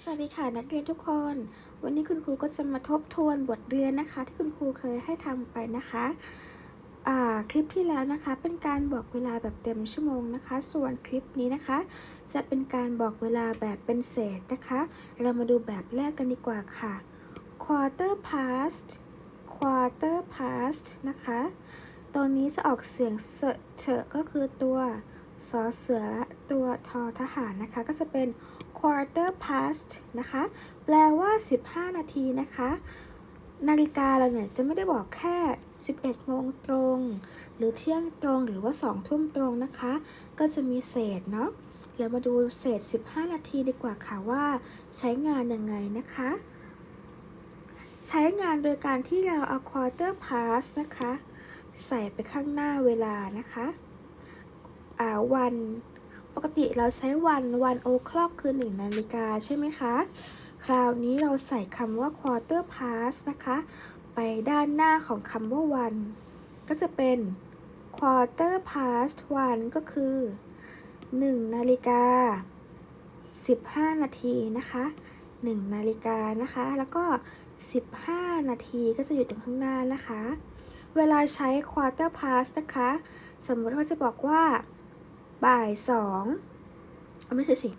สวัสดีค่ะนักเรียนทุกคน วันนี้คุณครูก็จะมาทบทวนบทเรียนนะคะ ที่คุณครูเคยให้ทำไปนะคะคลิปที่แล้วนะคะ เป็นการบอกเวลาแบบเต็มชั่วโมงนะคะ ส่วนคลิปนี้นะคะ จะเป็นการบอกเวลาแบบเป็นเศษนะคะ เรามาดูแบบแรกกันดีกว่าค่ะ quarter past quarter past นะคะ ตรงนี้จะออกเสียงเสอะเฉอะก็คือตัว สอเสือและตัวทอทหารนะคะก็จะเป็น quarter past นะคะ แปลว่า 15 นาทีนะคะ นาฬิกาเราเนี่ยจะไม่ได้บอกแค่ 11 โมงตรง หรือเที่ยงตรงหรือว่า 2 ทุ่มตรงนะคะ ก็จะมีเศษเนาะเรามาดูเศษ 15 นาทีดีกว่าค่ะว่า ใช้งานยังไงนะคะ ใช้งานโดยการที่เราเอา quarter past นะคะ ใส่ไปข้างหน้าเวลานะคะ วัน ปกติเราใช้วันวันโอคล็อกคือ 1 นาฬิกาใช่ไหมคะ คราวนี้เราใส่คำว่า quarter past นะคะ ไปด้านหน้าของคำว่าวัน ก็จะเป็น quarter past one ก็คือ 1 นาฬิกา 15 นาทีนะคะ 1 นาฬิกานะคะ แล้วก็ 15 นาทีก็จะอยู่ตรงข้างหน้านะคะ เวลาใช้ quarter past นะคะ สมมติว่าจะบอกว่า บ่ายสองเอาไม่ใช่สิ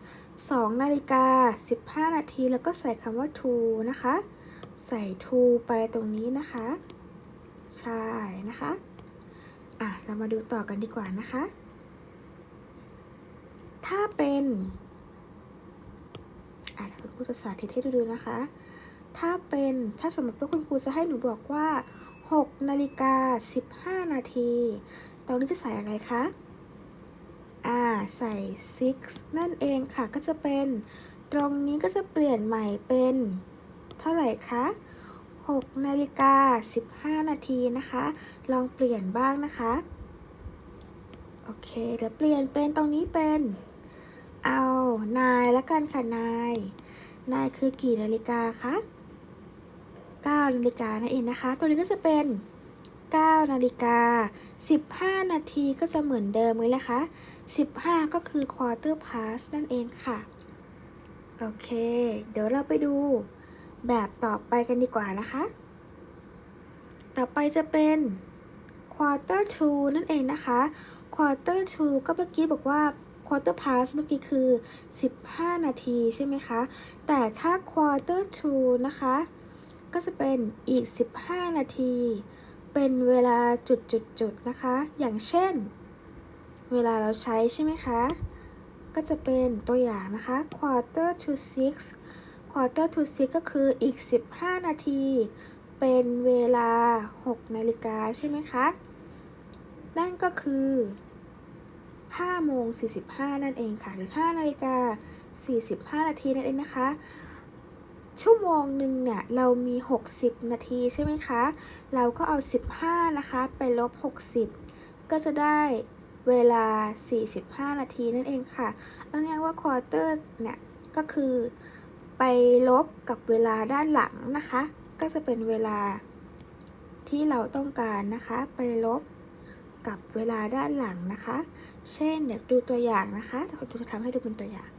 สองนาฬิกาสิบห้านาทีแล้วก็ใส่คำว่า to นะคะ ใส่ to ไปตรงนี้นะคะ ใช่นะคะ อะ เรามาดูต่อกันดีกว่านะคะ ถ้าเป็น อะคุณครูจะสาธิตให้ดูดูนะคะ ถ้าเป็น ถ้าสมมติว่าคุณครูจะให้หนูบอกว่า6นาฬิกา15 นาที ตรงนี้จะใส่อะไรคะ ใส่ six นั่นเองค่ะก็จะเป็น ตรงนี้ก็จะเปลี่ยนใหม่เป็น เท่าไหร่คะ6นาฬิกา15 นาทีนะคะ ลองเปลี่ยนบ้างนะคะ โอเคเดี๋ยวเปลี่ยนเป็นตรงนี้เป็น เอานายละกันค่ะนาย นายคือกี่นาฬิกาคะ9นาฬิกานั่นเองนะคะ ตัวนี้ก็จะเป็น 9นาฬิกา15 นาทีก็จะเหมือนเดิมเลยนะคะ 15 ก็คือ quarter past นั่นเองค่ะ โอเค เดี๋ยวเราไปดูแบบต่อไปกันดีกว่านะคะ ต่อไปจะเป็น quarter to นั่นเองนะคะ quarter to ก็เมื่อกี้บอกว่า quarter past เมื่อกี้คือ 15 นาทีใช่ไหมคะ แต่ถ้า quarter to นะคะ ก็จะเป็นอีก 15 นาที เป็นเวลาจุดๆๆนะคะ อย่างเช่น เวลาเราใช้ใช่ไหมคะ ก็จะเป็นตัวอย่างนะคะ quarter to six quarter to six ก็คืออีก 15 นาที เป็นเวลา 6 นาฬิกาใช่ไหมคะ นั่นก็คือ5โมง45 นั่นเองค่ะ หรือ 5 นาฬิกา45 นาทีนั่นเองนะคะ ชั่วโมงหนึ่งเนี่ยเรามี 60 นาทีใช่ไหมคะ เราก็เอา 15 นะคะ ไปลบ 60 ก็จะได้เวลา 45 นาทีนั่นเองค่ะเอาง่ายว่า quarter เนี่ยก็คือไปลบกับเวลาด้านหลังนะคะ ก็จะเป็นเวลาที่เราต้องการนะคะ ไปลบกับเวลาด้านหลังนะคะ เช่นเดี๋ยวดูตัวอย่างนะคะเดี๋ยวครูจะทำให้ดูเป็นตัวอย่าง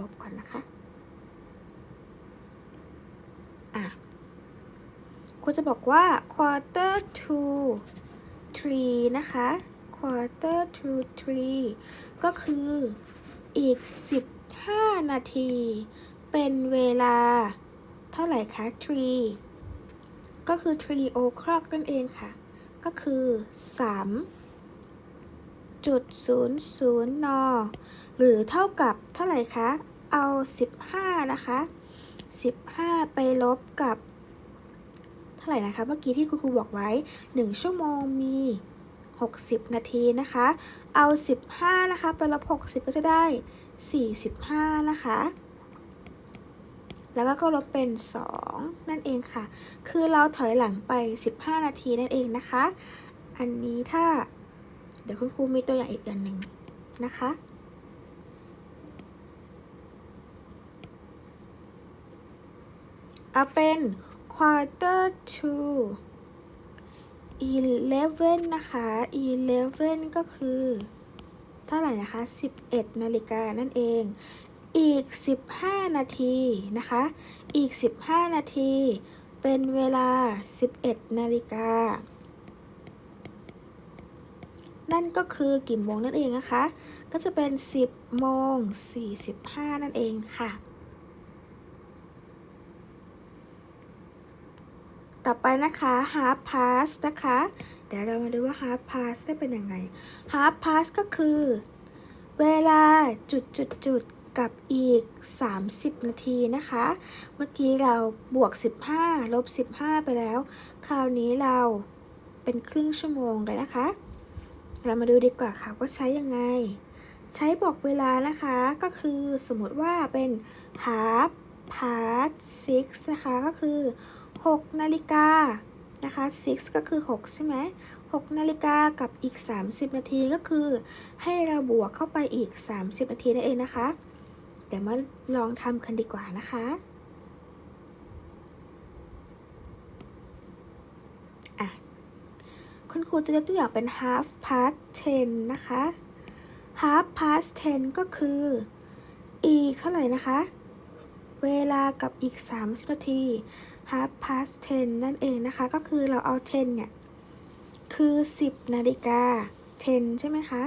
ลบก่อนนะคะ อะคุณจะบอกว่า quarter to three นะคะ quarter to three ก็คืออีก 15 นาที เป็นเวลาเท่าไหร่คะ three ก็คือ three o'clock นั่นเองค่ะ ก็คือ3จุดศูนย์ศูนย์น หรือเท่ากับเท่าไหร่คะ เอา 15 นะคะ 15 ไปลบกับ เท่าไหร่นะคะ เมื่อกี้ที่คุณครูบอกไว้ 1 ชั่วโมงมี 60 นาทีนะคะ เอา 15 นะคะ ไปลบ 60 ก็จะได้ 45 นะคะ แล้วก็ก็ลบเป็น 2 นั่นเองค่ะ คือเราถอยหลังไป 15 นาทีนั่นเองนะคะ อันนี้ถ้า เดี๋ยวคุณครูมีตัวอย่างอีกอันหนึ่งนะคะ อาเป็น quarter to eleven นะคะ eleven ก็คือ เท่าไหร่นะคะ 11 นาฬิกานั่นเอง อีก 15 นาทีนะคะ อีก 15 นาที เป็นเวลา 11 นาฬิกา นั่นก็คือกี่โมงนั่นเองนะคะ ก็จะเป็น 10โมง45 นั่นเองค่ะ ต่อไปนะคะ half past นะคะ เดี๋ยวเรามาดูว่า half past ได้เป็นยังไง half past ก็คือ เวลาจุดจุดจุดกับอีก 30 นาทีนะคะ เมื่อกี้เราบวก 15 ลบ 15 ไปแล้ว คราวนี้เราเป็นครึ่งชั่วโมงกันนะคะ เรามาดูดีกว่าค่ะว่าใช้ยังไง ใช้บอกเวลานะคะ ก็คือสมมติว่าเป็น half past six นะคะ ก็คือ 6นาฬิกานะคะ six ก็คือ 6 ใช่ไหม6นาฬิกากับอีก 30 นาทีก็คือ ให้เราบวกเข้าไปอีก 30 นาทีนั่นเองนะคะ เดี๋ยวมาลองทำกันดีกว่านะคะ อะ คุณครูจะยกตัวอย่างเป็น half past ten นะคะ half past ten ก็คือ อีกเท่าไหร่นะคะ เวลากับอีก 30 นาที half past ten นั่นเองนะคะ ก็คือเราเอา10เนี่ย คือ 10 นาฬิกา 10 ใช่ไหมคะ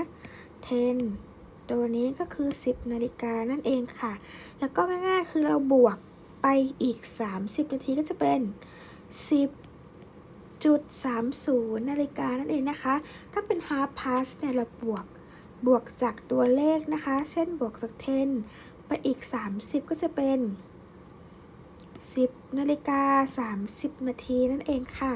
10 ตัวนี้ก็คือ 10 นาฬิกานั่นเองค่ะ แล้วก็ง่ายๆ คือเราบวกไปอีก 30 นาทีก็จะเป็น 10.30 นาฬิกานั่นเองนะคะ ถ้าเป็น half past เนี่ย เราบวกบวกจากตัวเลขนะคะ เช่นบวกจาก 10 ไปอีก 30 ก็จะเป็น 10นาฬิกา30 นาทีนั่นเองค่ะ